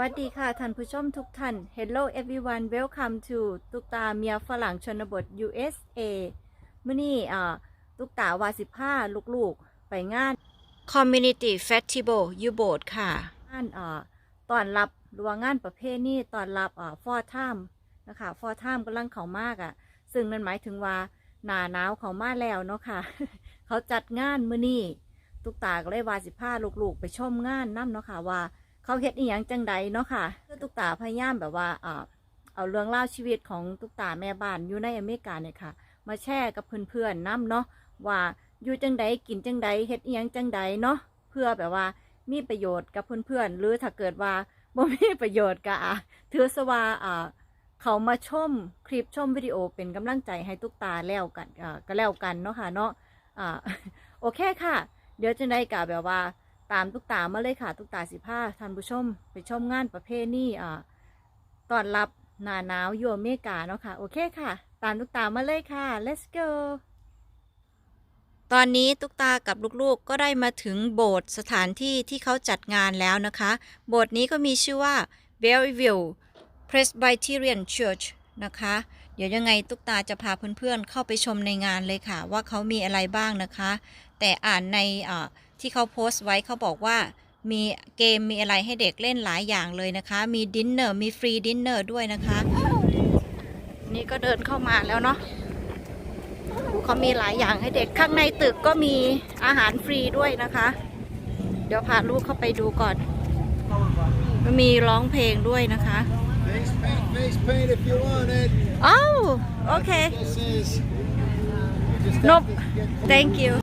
วัสดีค่ะท่านผู้ชมทุกท่าน Hello everyone welcome to ตุกตาเมียฝรั่งชนบท USA มื่อนี้อ่าตุกตาวาสิบห้าลูกๆ ไปงาน Community Festival ยูโบดค่ะงานอ่าตอนรับหรือว่างานประเภทนี้ตอนรับอ่าฟอร์ทามนะคะฟอร์ทามกำลังเขามากอะ่ะ ซึ่งนั่นหมายถึงว่าหนาหนาวเขามาแล้วเนาะค่ะ เขาจัดงานมื้อนี้ตุกตาก็เลยวาสิบห้าลูกๆ ไปชมงานนั่เนาะค่ะว่า เขาเฮ็ดอีหยังจังใดเนาะค่ะคือตุ๊กตาพยายามแบบว่าอ่าเอาเรื่องเล่าชีวิตของตุ๊กตาแม่บ้านอยู่ในอเมริกาเนี่ยค่ะ มาแชร์กับเพื่อนๆนํเนาะว่าอยู่จังใดกินจังใดเฮ็ดอีหยังจังใดเนาะเพื่อแบบว่ามีประโยชน์กับเพื่อนๆหรือถ้าเกิดว่าบ่มีประโยชน์ก็อะถือซะว่าอ่าเขามาชมคลิปชมวิดีโอเป็นกำลังใจให้ตุ๊กตาแล้วกันอ่าก็แล้วกันเนาะค่ะเนาะอ่าโอเคค่ะ เดี๋ยวจะได้กะแบบว่า ตามตุกตามาเลยค่ะตุกตาสิผ้าท่านผู้ชม ไปชมงานประเภทนี้อ่าตอนรับหนาหนาวอยู่อเมกาเนาะค่ะ โอเคค่ะ ตามตุกตามาเลยค่ะ let's go ตอนนี้ตุกตากับลูกๆก็ได้มาถึงโบสถ์สถานที่ที่เขาจัดงานแล้วนะคะ โบสถ์นี้ก็มีชื่อว่า Berryville Presbyterian Church นะคะ เดี๋ยวยังไงตุกตาจะพาเพื่อนๆ เข้าไปชมในงานเลยค่ะ ว่าเขามีอะไรบ้างนะคะ แต่อ่านในอ่า ที่เขาโพสต์ไว้เขาบอกว่ามีเกมมีอะไรให้เด็กเล่นหลายอย่างเลยนะคะ มีดินเนอร์มีฟรีดินเนอร์ด้วยนะคะ นี่ก็เดินเข้ามาแล้วเนาะเขามีหลายอย่างให้เด็กข้างในตึกก็มีอาหารฟรีด้วยนะคะ เดี๋ยวพาลูกเข้าไปดูก่อนมันมีร้องเพลงด้วยนะคะ Face paint, face paint if you want it. อ้าวโอเค This is. You just have Nope. to get- thank you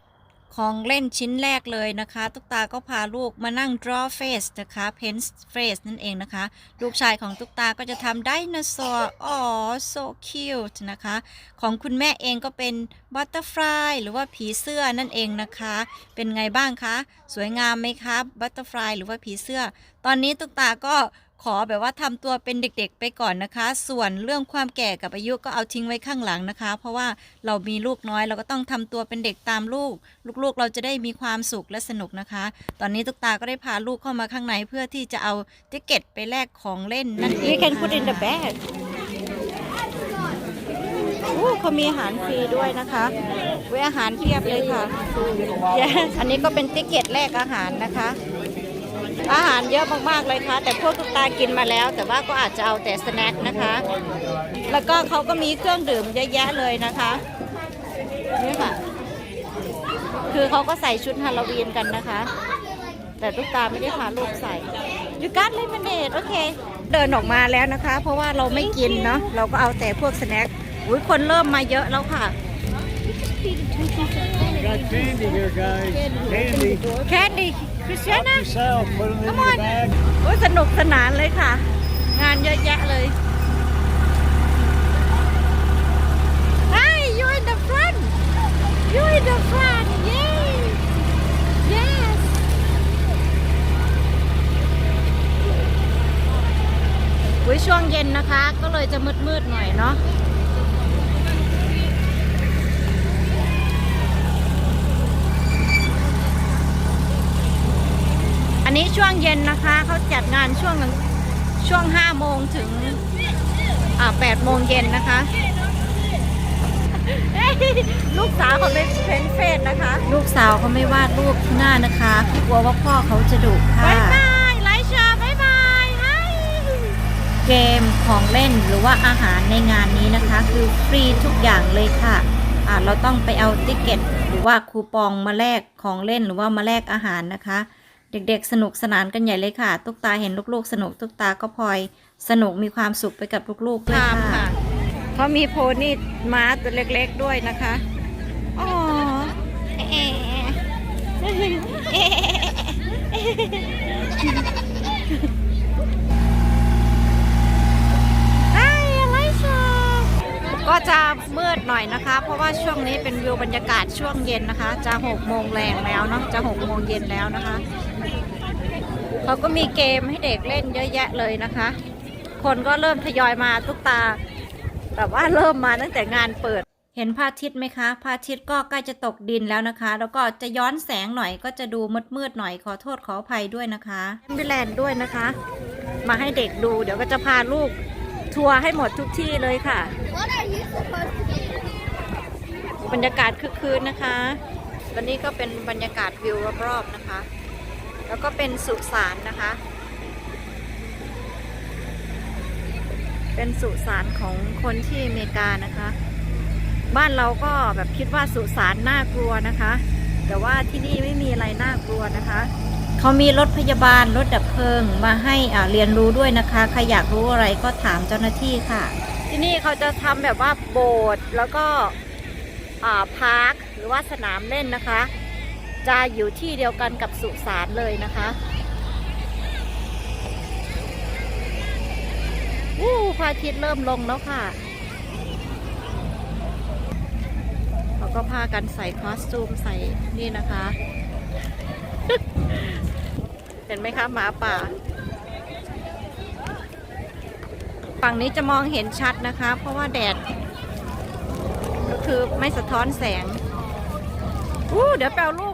ของเล่นชิ้นแรกเลยนะคะ ตุ๊กตาก็พาลูกมานั่ง draw face นะคะ pen face นั่นเองนะคะ ลูกชายของตุ๊กตาก็จะทำไดโนเสาร์อ๋อ so cute นะคะ ของคุณแม่เองก็เป็น butterfly หรือว่าผีเสื้อนั่นเองนะคะ เป็นไงบ้างคะ สวยงามไหมคะ butterfly หรือว่าผีเสื้อ ตอนนี้ตุ๊กตาก็ ขอแบบว่าทำตัวเป็นเด็กๆ ไปก่อนนะคะ ส่วนเรื่องความแก่กับอายุก็เอาทิ้งไว้ข้างหลังนะคะ เพราะว่าเรามีลูกน้อยเราก็ต้องทำตัวเป็นเด็กตามลูก ลูกๆ เราจะได้มีความสุขและสนุกนะคะ ตอนนี้ตุ๊กตาก็ได้พาลูกเข้ามาข้างในเพื่อที่จะเอาติ๊กเก็ตไปแลกของเล่นนั่นเอง You can put in the bag อู้เขามีอาหารฟรีด้วยนะคะเว้ยอาหารเพียบเลยค่ะ Yes อันนี้ก็เป็นติ๊กเก็ตแลกอาหารนะคะ อาหารเยอะมากๆเลยค่ะ แต่พวกตุ๊กตากินมาแล้ว แต่ว่าก็อาจจะเอาแต่สแน็คนะคะ แล้วก็เขาก็มีเครื่องดื่มเยอะแยะเลยนะคะนี่ค่ะ คือเขาก็ใส่ชุดฮาโลวีนกันนะคะ แต่ตุ๊กตาไม่ได้พาลูกใส่ยูการ์ดเลมอนเนดโอเค เดินออกมาแล้วนะคะ เพราะว่าเราไม่กินเนาะเราก็เอาแต่พวกสแน็คอุ้ยคนเริ่มมาเยอะแล้วค่ะ Got candy here, guys. Candy. แคนดี้คริสเตียนะ Yourself, put them in Come your on. bag. โอ้ยสนุกสนานเลยค่ะ งานเยอะแยะเลย Hi you in the front you in the front yay yes อุ้ยช่วงเย็นนะคะ ก็เลยจะมืดๆหน่อยเนาะ อันนี้ช่วงเย็นนะคะเขาจัดงานช่วงช่วงห้าโมงถึงอ่าแปดโมงเย็นนะคะลูกสาวเขาเป็นเฟนเฟสนะคะ ลูกสาวเขาไม่วาดรูปที่หน้านะคะกลัวว่าพ่อเขาจะดุค่ะบายบายไลชาบายบายเกมของเล่นหรือว่าอาหารในงานนี้นะคะ คือฟรีทุกอย่างเลยค่ะอ่าเราต้องไปเอาติ๊กเก็ตหรือว่าคูปองมาแลกของเล่นหรือว่ามาแลกอาหารนะคะ เด็กๆ สนุกสนานกันใหญ่เลยค่ะ ตุ๊กตาเห็นลูกๆ สนุกตุ๊กตาก็พลอยสนุกมีความสุขไปกับลูกๆด้วยค่ะเขามีโพนี่ม้าตัวเล็กๆด้วยนะคะอ๋อเอ๊ะเอ๊ะไอ้อะไรชอบ ก็จะมืดหน่อยนะคะ เพราะว่าช่วงนี้เป็นวิวบรรยากาศช่วงเย็นนะคะ จะหกโมงแรงแล้วเนาะจะหกโมงเย็นแล้วนะคะเขาก็มีเกมให้เด็กเล่นเยอะแยะเลยนะคะ คนก็เริ่มทยอยมาทุกตาแบบว่าเริ่มมาตั้งแต่งานเปิด เห็นพระอาทิตย์ไหมคะพระอาทิตย์ก็ใกล้จะตกดินแล้วนะคะ แล้วก็จะย้อนแสงหน่อยก็จะดูมืดๆหน่อยขอโทษขออภัยด้วยนะคะแอมบิแลนด์ด้วยนะคะ มาให้เด็กดูเดี๋ยวก็จะพาลูกทัวร์ให้หมดทุกที่เลยค่ะ บรรยากาศคึกคืนนะคะ วันนี้ก็เป็นบรรยากาศวิวรอบๆนะคะ แล้วก็เป็นสุสานนะคะ เป็นสุสานของคนที่อเมริกานะคะ บ้านเราก็แบบคิดว่าสุสานน่ากลัวนะคะ แต่ว่าที่นี่ไม่มีอะไรน่ากลัวนะคะเขามีรถพยาบาลรถดับเพลิงมาให้เรียนรู้ด้วยนะคะ ใครอยากรู้อะไรก็ถามเจ้าหน้าที่ค่ะ ที่นี่เขาจะทำแบบว่าโบสถ์แล้วก็พาร์คหรือว่าสนามเล่นนะคะ จะอยู่ที่เดียวกันกับสุสานเลยนะคะวู้พระอาทิตย์เริ่มลงแล้วค่ะ เขาก็พากันใส่คอสตูมใส่นี่นะคะ เห็นไหมคะหมาป่า ฝั่งนี้จะมองเห็นชัดนะคะ เพราะว่าแดด ก็คือไม่สะท้อนแสงอู้เดี๋ยวแปลรู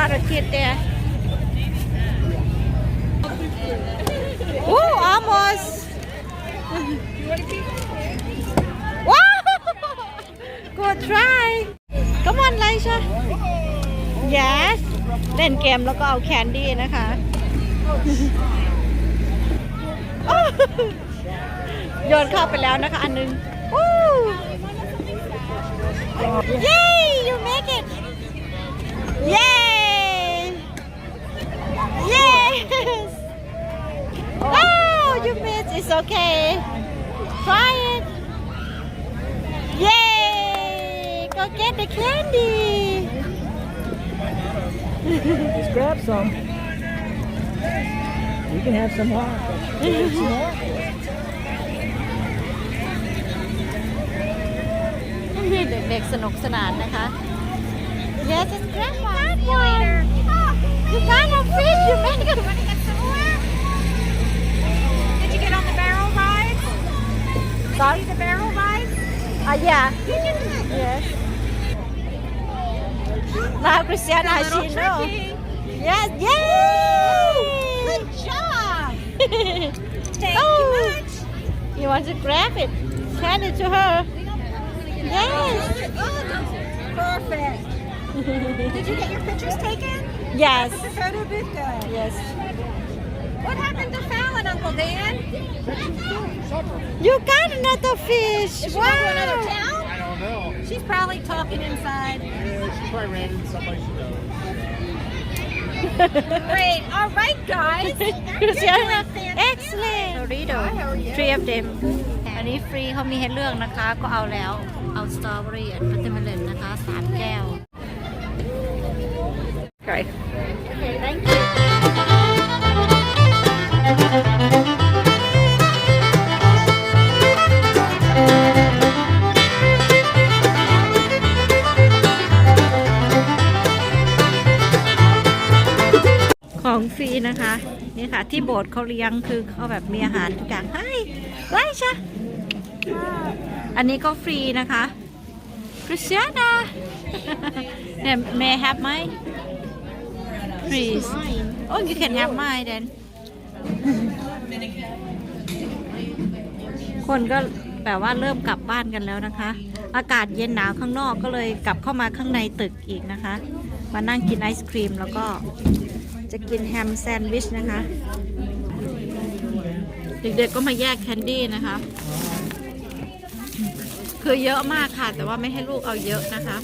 ตลาดคิดเดียโอ้ almost ว้าว good try come on ไลชา yes เล่นเกมแล้วก็เอาแคนดี้นะคะ โยนเข้าไปแล้วนะคะอันนึงวู้เย้ you make it เย้ yes oh you made it. it's okay try it yay go get the candy Just grab some. You can have some more. Some more. เด็กๆสนุกสนานนะคะ Yes it's grab one You got a fish you make it Did you get on the barrel ride? Did Sorry The barrel ride? Uh, yeah Yes Now Christiana she know Yes Yay Good job. Thank Oh. you much. You want to grab it Hand it to her Yes Perfect. Did you get your pictures taken? Yes The photo booth good. Yes What happened to Fallon, Uncle Dan? You got another fish Is she going to another Wow town? I don't know. She's probably talking inside. Yeah, she probably ran into somebody she knows. Great. All right, guys. Christiana fantastic. excellent Dorito three of them อันนี้ฟรีเขามีให้เลือกนะคะ ก็เอาแล้ว เอาสตรอเบอรี่และพัตเตอร์เมลอนนะคะสามแก้ว Okay Okay thank you ของฟรีนะคะ นี่ค่ะ ที่โบสถ์เขาเลี้ยงคือเขาแบบมีอาหารทุกอย่างให้ไล่ชะอันนี้ก็ฟรีนะคะคริสเตียนาเนี่ย may I have mine please oh you can have mine then คนก็แบบว่าเริ่มกลับบ้านกันแล้วนะคะ อากาศเย็นหนาวข้างนอกก็เลยกลับเข้ามาข้างในตึกอีกนะคะ มานั่งกินไอศครีมแล้วก็จะกินแฮมแซนด์วิชนะคะ เด็กๆก็มาแยกแคนดี้นะคะ คือเยอะมากค่ะ แต่ว่าไม่ให้ลูกเอาเยอะนะคะ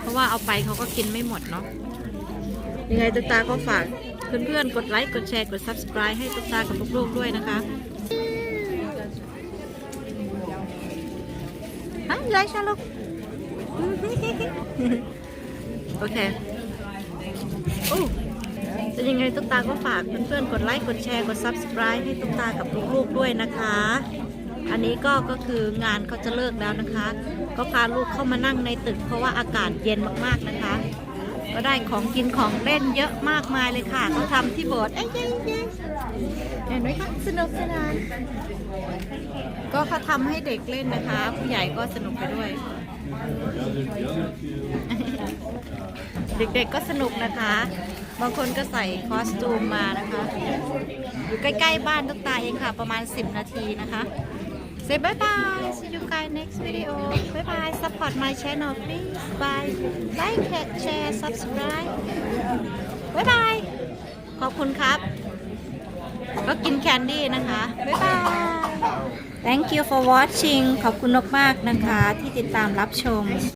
เพราะว่าเอาไปเขาก็กินไม่หมดเนาะ ยังไงตุ๊กตาก็ฝากเพื่อนๆ กดไลค์ กดแชร์ กด subscribe ให้ตุ๊กตากับลูกๆด้วยนะคะฮะไลค์ชาลูกโอเคโอ้จะยังไงตุ๊กตาก็ฝากเพื่อนๆ กดไลค์ กดแชร์ กด subscribe ให้ตุ๊กตากับลูกๆด้วยนะคะ อันนี้ก็ก็คืองานเขาจะเลิกแล้วนะคะ ก็พาลูกเข้ามานั่งในตึกเพราะว่าอากาศเย็นมากๆนะคะ ก็ได้ของกินของเล่นเยอะมากมายเลยค่ะเขาทำที่โบสถ์เอ้ยเย้เย้เห็นไหมคะสนุกสนานก็เขาทำให้เด็กเล่นนะคะ ผู้ใหญ่ก็สนุกไปด้วย เด็กๆก็สนุกนะคะ บางคนก็ใส่คอสตูมมานะคะ อยู่ใกล้ๆบ้านตุ๊กตาเองค่ะ ประมาณ 10 นาทีนะคะ Say bye bye see you guys next video bye bye support my channel please bye like share subscribe bye bye ขอบคุณครับ ก็กินแคนดี้นะคะ บ๊ายบาย Thank you for watching ขอบคุณมากๆนะคะ ที่ติดตามรับชม